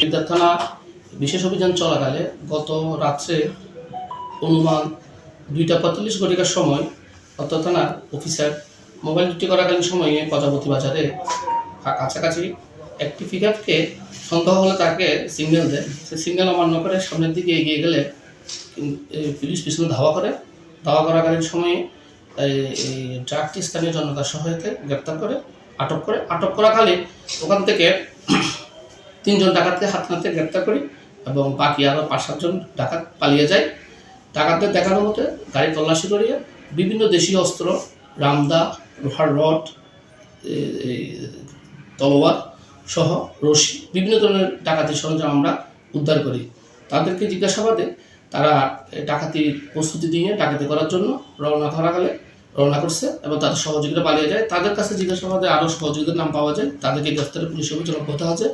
বিদ্যার থানা বিশেষ অভিযান চলাকালে গত রাত্রে অনুমান দুইটা পঁয়তাল্লিশ ঘটিকার সময় অত্র থানার অফিসার মোবাইল ডিউটি করাকালীন সময়ে প্রজাপতি বাজারে কাছাকাছি একটি আপকে সন্দেহ হলে তাকে সিগন্যাল দেয়। সে সিগন্যাল অমান্য করে সামনের দিকে এগিয়ে গেলে পুলিশ পিছনে ধাওয়া করে। ধাওয়া করাকালীন সময়ে এই- ট্রাকটি স্থানীয় জনতার সহায়তায় গ্রেপ্তার করে, আটক করে। আটক করাকালে ওখান থেকে তিনজন ডাকাতকে হাত নাতে গ্রেপ্তার করি এবং বাকি আরও পাঁচ, সাতজন ডাকাত পালিয়ে যায়। ডাকাতদের দেখানো মতে গাড়ি তল্লাশি করিয়ে বিভিন্ন দেশীয় অস্ত্র, রামদা, লোহার রড তলোয়ার সহ রশি, বিভিন্ন ধরনের ডাকাতি সরঞ্জাম আমরা উদ্ধার করি। তাদেরকে জিজ্ঞাসাবাদে তারা ডাকাতির প্রস্তুতি নিয়ে ডাকাতি করার জন্য রওনা করাকালে রওনা করছে এবং তাদের সহযোগীরা পালিয়ে যায়। তাদের কাছে জিজ্ঞাসাবাদে আরও সহযোগীদের নাম পাওয়া যায়। তাদেরকে গ্রেফতারে পুলিশ অভিযান অব্যাহত আছে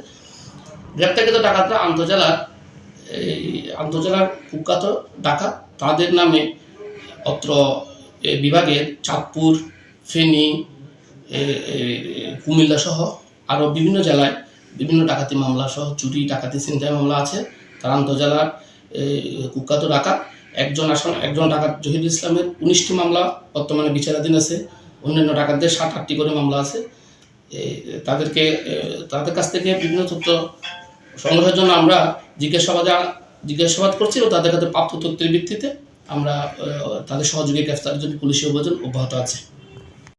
গ্রেপ্তারকৃত ডাকাতরা আন্তজেলার, এই আন্তজেলার কুখ্যাত ডাকাত। তাদের নামে অত্র বিভাগের চাঁদপুর, ফেনী কুমিল্লা সহ আরও বিভিন্ন জেলায় বিভিন্ন ডাকাতি মামলা সহ চুরি, ডাকাতি, ছিনতাই মামলা আছে। তার আন্তজেলার কুখ্যাত ডাকাত। একজন আসন, একজন ডাকাত জহিরুল ইসলামের উনিশটি মামলা বর্তমানে বিচারাধীন আছে। অন্যান্য ডাকাতদের সাত, আটটি করে মামলা আছে। তাদেরকে তাদের কাছ থেকে বিভিন্ন তথ্য সংগ্রহের জন্য আমরা জিজ্ঞাসাবাদে জিজ্ঞাসাবাদ করছি এবং তাদের কাছে প্রাপ্ত তথ্যের ভিত্তিতে আমরা তাদের সহযোগী গ্রেফতারের জন্য পুলিশি অভিযান অব্যাহত আছে।